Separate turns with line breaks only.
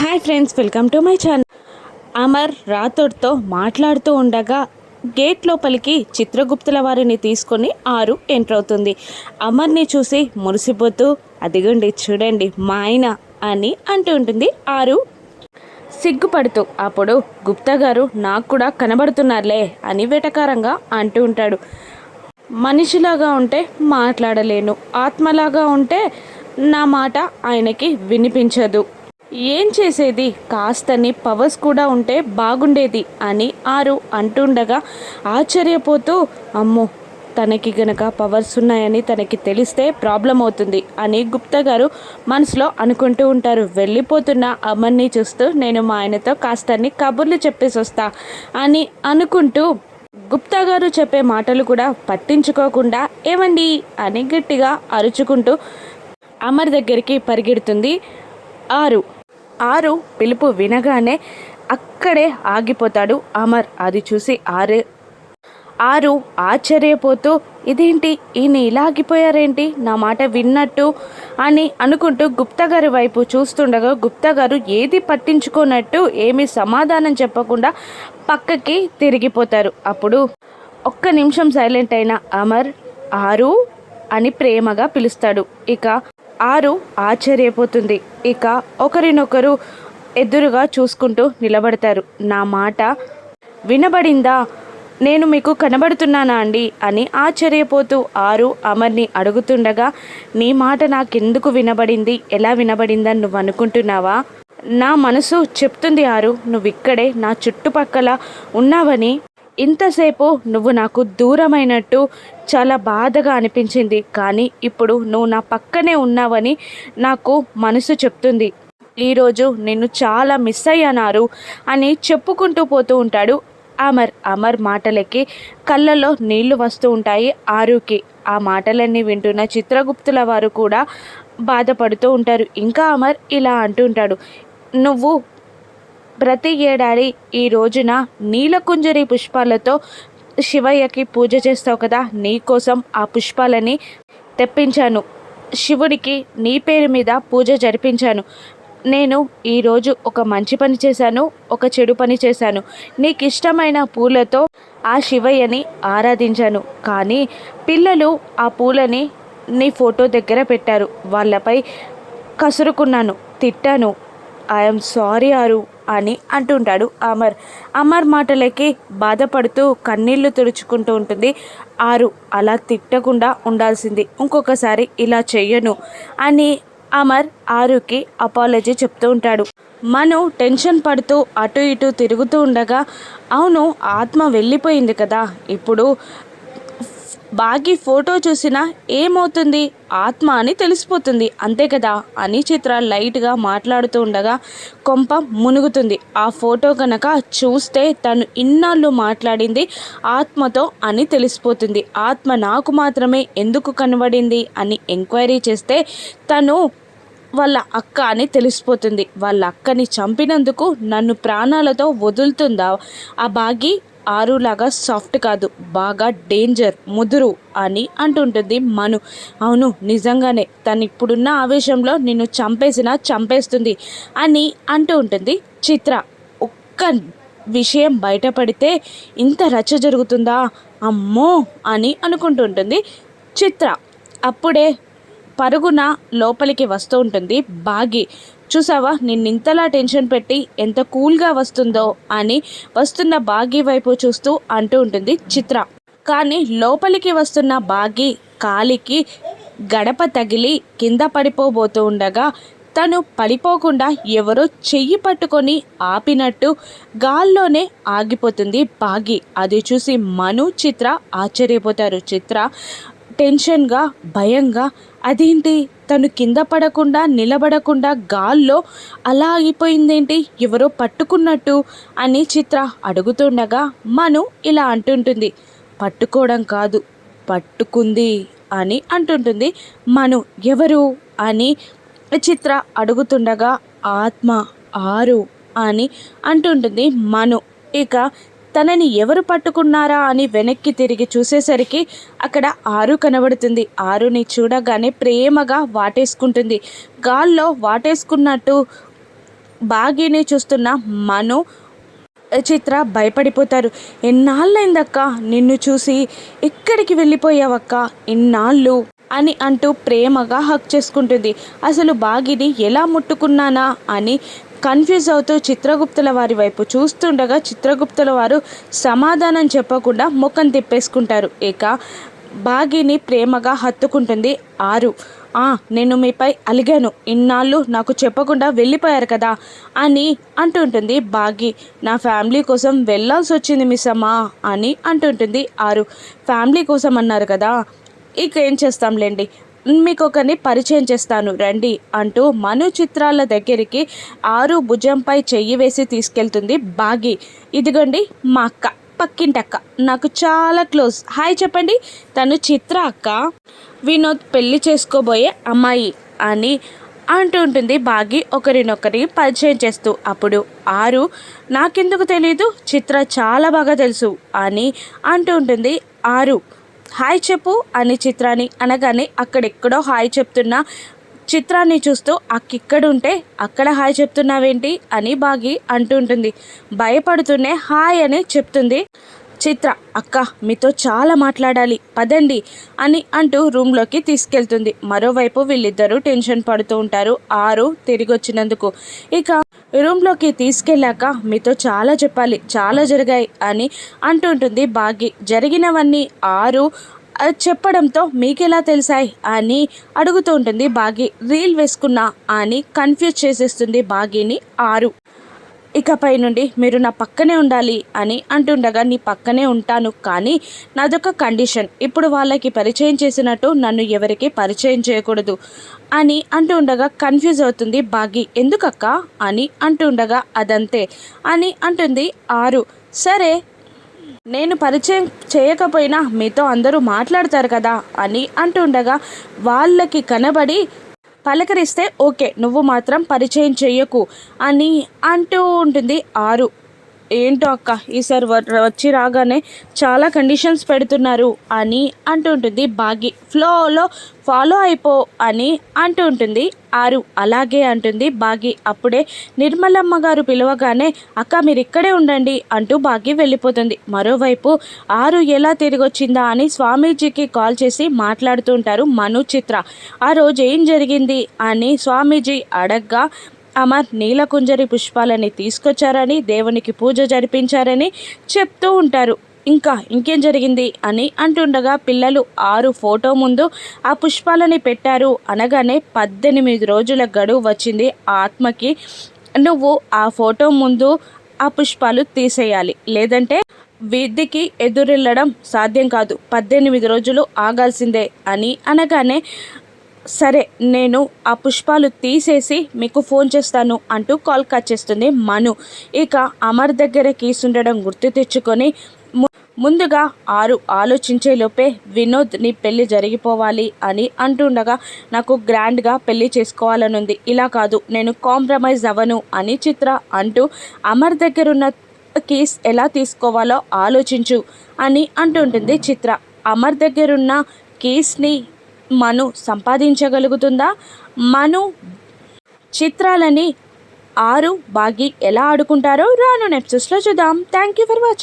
Hi friends welcome to my channel. Amar రాథోడ్తో మాట్లాడుతూ ఉండగా gate లోపలికి చిత్రగుప్తుల వారిని తీసుకొని ఆరు ఎంటర్ అవుతుంది. అమర్ని చూసి మురిసిపోతూ అదిగోండి చూడండి మా ఆయన అని అంటూ ఉంటుంది ఆరు. సిగ్గుపడుతూ అప్పుడు గుప్తా గారు నాకు కూడా కనబడుతున్నారులే అని వెటకారంగా అంటూ ఉంటాడు. మనిషిలాగా ఉంటే మాట్లాడలేను ఆత్మలాగా ఉంటే నా మాట ఆయనకి వినిపించదు. ఏం చేసేది? కాస్తని పవర్స్ కూడా ఉంటే బాగుండేది అని ఆరు అంటుండగా ఆశ్చర్యపోతూ అమ్మో తనకి గనక పవర్స్ ఉన్నాయని తనకి తెలిస్తే ప్రాబ్లం అవుతుంది అని గుప్తా గారు మనసులో అనుకుంటూ ఉంటారు. వెళ్ళిపోతున్న అమ్మని చూస్తూ నేను మా ఆయనతో కాస్తని కబుర్లు చెప్పేసి వస్తా అని అనుకుంటూ గుప్తా గారు చెప్పే మాటలు కూడా పట్టించుకోకుండా ఏమండి? అని గట్టిగా అరుచుకుంటూ అమర్ దగ్గరికి పరిగెడుతుంది. ఆరు ఆరు పిలుపు వినగానే అక్కడే ఆగిపోతాడు అమర్. అది చూసి ఆరు ఆరు ఆశ్చర్యపోతూ ఇదేంటి? ఈయన ఇలా ఆగిపోయారేంటి? నా మాట విన్నట్టు? అని అనుకుంటూ గుప్తా గారి వైపు చూస్తుండగా గుప్తా గారు ఏది పట్టించుకోనట్టు ఏమీ సమాధానం చెప్పకుండా పక్కకి తిరిగిపోతారు. అప్పుడు ఒక్క నిమిషం సైలెంట్ అయిన అమర్ ఆరు? అని ప్రేమగా పిలుస్తాడు. ఇక ఆరు ఆశ్చర్యపోతుంది. ఇక ఒకరినొకరు ఎదురుగా చూసుకుంటూ నిలబడతారు. నా మాట వినబడిందా? నేను మీకు కనబడుతున్నానా అండి? అని ఆశ్చర్యపోతూ ఆరు అమర్ని అడుగుతుండగా నీ మాట నాకెందుకు వినబడింది? ఎలా వినబడిందని నువ్వు అనుకుంటున్నావా? నా మనసు చెప్తుంది ఆరు నువ్వు ఇక్కడే నా చుట్టుపక్కల ఉన్నావని ఇంతసేపు నువ్వు నాకు దూరమైనట్టు చాలా బాధగా అనిపించింది. కానీ ఇప్పుడు నువ్వు నా పక్కనే ఉన్నావని నాకు మనసు చెప్తుంది. ఈరోజు నేను చాలా మిస్ అయ్యానారు అని చెప్పుకుంటూ పోతూ ఉంటాడు అమర్. అమర్ మాటలకి కళ్ళల్లో నీళ్ళు వస్తూ ఉంటాయి ఆరుకి. ఆ మాటలన్నీ వింటున్న చిత్రగుప్తుల వారు కూడా బాధపడుతూ ఉంటారు. ఇంకా అమర్ ఇలా అంటుంటాడు నువ్వు ప్రతి ఏడాది ఈ రోజున నీలకుంజరి పుష్పాలతో శివయ్యకి పూజ చేస్తావు కదా నీ కోసం ఆ పుష్పాలని తెప్పించాను. శివుడికి నీ పేరు మీద పూజ జరిపించాను. నేను ఈరోజు ఒక మంచి పని చేశాను ఒక చెడు పని చేశాను. నీకు ఇష్టమైన పూలతో ఆ శివయ్యని ఆరాధించాను. కానీ పిల్లలు ఆ పూలని నీ ఫోటో దగ్గర పెట్టారు. వాళ్ళపై కసురుకున్నాను తిట్టాను. ఐఎమ్ సారీ ఆరు అని అంటుంటాడు అమర్. అమర్ మాటలకి బాధపడుతూ కన్నీళ్ళు తుడుచుకుంటూ ఉంటుంది. ఆరు అలా తిట్టకుండా ఉండాల్సింది. ఇంకొకసారి ఇలా చెయ్యను అని అమర్ ఆరుకి అపాలజీ చెప్తూ ఉంటాడు. మను టెన్షన్ పడుతూ అటు ఇటు తిరుగుతూ ఉండగా అవును ఆత్మ వెళ్ళిపోయింది కదా. ఇప్పుడు బాగి ఫోటో చూసినా ఏమవుతుంది? ఆత్మ అని తెలిసిపోతుంది. అంతే కదా? అని చిత్ర లైట్గా మాట్లాడుతూ ఉండగా కొంప మునుగుతుంది. ఆ ఫోటో కనుక చూస్తే తను ఇన్నాళ్ళు మాట్లాడింది ఆత్మతో అని తెలిసిపోతుంది. ఆత్మ నాకు మాత్రమే ఎందుకు కనబడింది అని ఎంక్వైరీ చేస్తే తను వాళ్ళ అక్క అని తెలిసిపోతుంది. వాళ్ళ అక్కని చంపినందుకు నన్ను ప్రాణాలతో వదులుతుందా? ఆ బాగి ఆరులాగా సాఫ్ట్ కాదు బాగా డేంజర్ ముదురు అని అంటుంటుంది మను. అవును నిజంగానే తను ఇప్పుడున్న ఆవేశంలో నిన్ను చంపేసినా చంపేస్తుంది అని అంటూ ఉంటుంది చిత్ర. ఒక్క విషయం బయటపడితే ఇంత రచ్చ జరుగుతుందా? అమ్మో అని అనుకుంటుంటుంది చిత్ర. అప్పుడే పరుగున లోపలికి వస్తూ ఉంటుంది బాగి. చూసావా? నిన్నింతలా టెన్షన్ పెట్టి ఎంత కూల్గా వస్తుందో అని వస్తున్న బాగి వైపు చూస్తూ అంటూ ఉంటుంది చిత్ర. కానీ లోపలికి వస్తున్న బాగి కాలికి గడప తగిలి కింద పడిపోబోతూ ఉండగా తను పడిపోకుండా ఎవరో చెయ్యి పట్టుకొని ఆపినట్టు గాల్లోనే ఆగిపోతుంది బాగి. అది చూసి మను చిత్ర ఆశ్చర్యపోతారు. చిత్ర టెన్షన్గా భయంగా అదేంటి? తను కింద పడకుండా నిలబడకుండా గాల్లో అలా ఆగిపోయిందేంటి? ఎవరో పట్టుకున్నట్టు అని చిత్ర అడుగుతుండగా మను ఇలా అంటుంటుంది. పట్టుకోవడం కాదు పట్టుకుంది అని అంటుంటుంది మను. ఎవరు? అని చిత్ర అడుగుతుండగా ఆత్మ ఆరు అని అంటుంటుంది మను. ఇక తనని ఎవరు పట్టుకున్నారా అని వెనక్కి తిరిగి చూసేసరికి అక్కడ ఆరు కనబడుతుంది. ఆరుని చూడగానే ప్రేమగా వాటేసుకుంటుంది. గాల్లో వాటేసుకున్నట్టు బాగీని చూస్తున్న మను చిత్ర భయపడిపోతారు. ఎన్నాళ్ళైందక్క? నిన్ను చూసి ఎక్కడికి వెళ్ళిపోయావక్క? ఇన్నాళ్ళు? అని అంటూ ప్రేమగా హక్ చేసుకుంటుంది. అసలు బాగిని ఎలా ముట్టుకున్నానా? అని కన్ఫ్యూజ్ అవుతూ చిత్రగుప్తుల వారి వైపు చూస్తుండగా చిత్రగుప్తుల వారు సమాధానం చెప్పకుండా ముఖం తిప్పేసుకుంటారు. ఇక బాగిని ప్రేమగా హత్తుకుంటుంది. ఆరు ఆ నేను మీపై అలిగాను. ఇన్నాళ్ళు నాకు చెప్పకుండా వెళ్ళిపోయారు కదా అని అంటుంటుంది బాగి నా ఫ్యామిలీ కోసం వెళ్ళాల్సి వచ్చింది మిస్ అమ్మా అని అంటుంటుంది ఆరు. ఫ్యామిలీ కోసం అన్నారు కదా ఇక ఏం చేస్తాంలేండి? మీకు ఒకరిని పరిచయం చేస్తాను. రండి అంటూ మను చిత్రాల దగ్గరికి ఆరు భుజంపై చెయ్యి వేసి తీసుకెళ్తుంది బాగి. ఇదిగోండి మా అక్క పక్కింటక్క. నాకు చాలా క్లోజ్. హాయ్ చెప్పండి. తను చిత్ర అక్క. వినోద్ పెళ్ళి చేసుకోబోయే అమ్మాయి అని అంటూ ఉంటుంది బాగి ఒకరినొకరి పరిచయం చేస్తూ. అప్పుడు ఆరు నాకెందుకు తెలీదు చిత్ర చాలా బాగా తెలుసు అని అంటూ ఉంటుంది ఆరు. హాయ్ చెప్పు అని చిత్రాన్ని అనగానే అక్కడెక్కడో హాయ్ చెప్తున్న చిత్రాన్ని చూస్తూ అక్కిక్కడుంటే అక్కడ హాయ్ చెప్తున్నావేంటి అని బాగి అంటుంటుంది. భయపడుతూనే హాయ్ అని చెప్తుంది చిత్ర. అక్క మీతో చాలా మాట్లాడాలి పదండి అని అంటూ రూమ్లోకి తీసుకెళ్తుంది. మరోవైపు వీళ్ళిద్దరూ టెన్షన్ పడుతూ ఉంటారు. ఆరు తిరిగి వచ్చినందుకు ఇక రూమ్లోకి తీసుకెళ్ళాక మీతో చాలా చెప్పాలి చాలా జరిగాయి అని అంటుంటుంది భాగ్య. జరిగినవన్నీ ఆరు చెప్పడంతో మీకెలా తెలిసాయి అని అడుగుతూ ఉంటుంది బాగి రీల్ వేసుకున్నా అని కన్ఫ్యూజ్ చేసేస్తుంది బాగిని ఆరు. ఇకపై నుండి మీరు నా పక్కనే ఉండాలి అని అంటుండగా నీ పక్కనే ఉంటాను. కానీ నాదొక కండిషన్. ఇప్పుడు వాళ్ళకి పరిచయం చేసినట్టు నన్ను ఎవరికి పరిచయం చేయకూడదు అని అంటుండగా కన్ఫ్యూజ్ అవుతుంది. బాగి ఎందుకక్క? అని అంటుండగా అదంతే అని అంటుంది ఆరు. సరే నేను పరిచయం చేయకపోయినా మీతో అందరూ మాట్లాడతారు కదా అని అంటుండగా వాళ్ళకి కనబడి పలకరిస్తే ఓకే నువ్వు మాత్రం పరిచయం చెయ్యకు అని అంటూ ఉంటుంది ఆరు. ఏంటో అక్క ఈసారి వచ్చి రాగానే చాలా కండిషన్స్ పెడుతున్నారు అని అంటుంటుంది బాగి. ఫ్లోలో ఫాలో అయిపో అని అంటుంటుంది ఆరు. అలాగే అంటుంది బాగి. అప్పుడే నిర్మలమ్మ గారు పిలవగానే అక్క మీరు ఇక్కడే ఉండండి అంటూ బాగి వెళ్ళిపోతుంది. మరోవైపు ఆరు ఎలా తిరిగి వచ్చిందా అని స్వామీజీకి కాల్ చేసి మాట్లాడుతూ ఉంటారు మను చిత్ర ఆ రోజు ఏం జరిగింది? అని స్వామీజీ అడగ్గా అమర్ నీలకుంజరి పుష్పాలని తీసుకొచ్చారని దేవునికి పూజ జరిపించారని చెప్తూ ఉంటారు. ఇంకా ఇంకేం జరిగింది అని అంటుండగా పిల్లలు ఆరు ఫోటో ముందు ఆ పుష్పాలని పెట్టారు. అనగానే పద్దెనిమిది రోజుల గడువు వచ్చింది. ఆత్మకి నువ్వు ఆ ఫోటో ముందు ఆ పుష్పాలు తీసేయాలి. లేదంటే విద్యకి ఎదురెళ్ళడం సాధ్యం కాదు. పద్దెనిమిది రోజులు ఆగాల్సిందే అని అనగానే సరే నేను ఆ పుష్పాలు తీసేసి మీకు ఫోన్ చేస్తాను అంటూ కాల్ కట్ చేస్తుంది మను. ఇక అమర్ దగ్గర కీస్ ఉండడం గుర్తు తెచ్చుకొని ముందుగా ఆరు ఆలోచించే లోపే వినోద్ నీ పెళ్ళి జరిగిపోవాలి అని అంటుండగా నాకు గ్రాండ్గా పెళ్ళి చేసుకోవాలనుంది. ఇలా కాదు నేను కాంప్రమైజ్ అవ్వను అని చిత్ర అంటూ అమర్ దగ్గరున్న కీస్ ఎలా తీసుకోవాలో ఆలోచించు అని అంటుంటుంది చిత్ర. అమర్ దగ్గరున్న కీస్ని మను సంపాదించగలుగుతుందా? మను చిత్రాలని ఆరు బాగి ఎలా ఆడుకుంటారో రాను నెప్సెస్లో చూద్దాం. Thank you for watching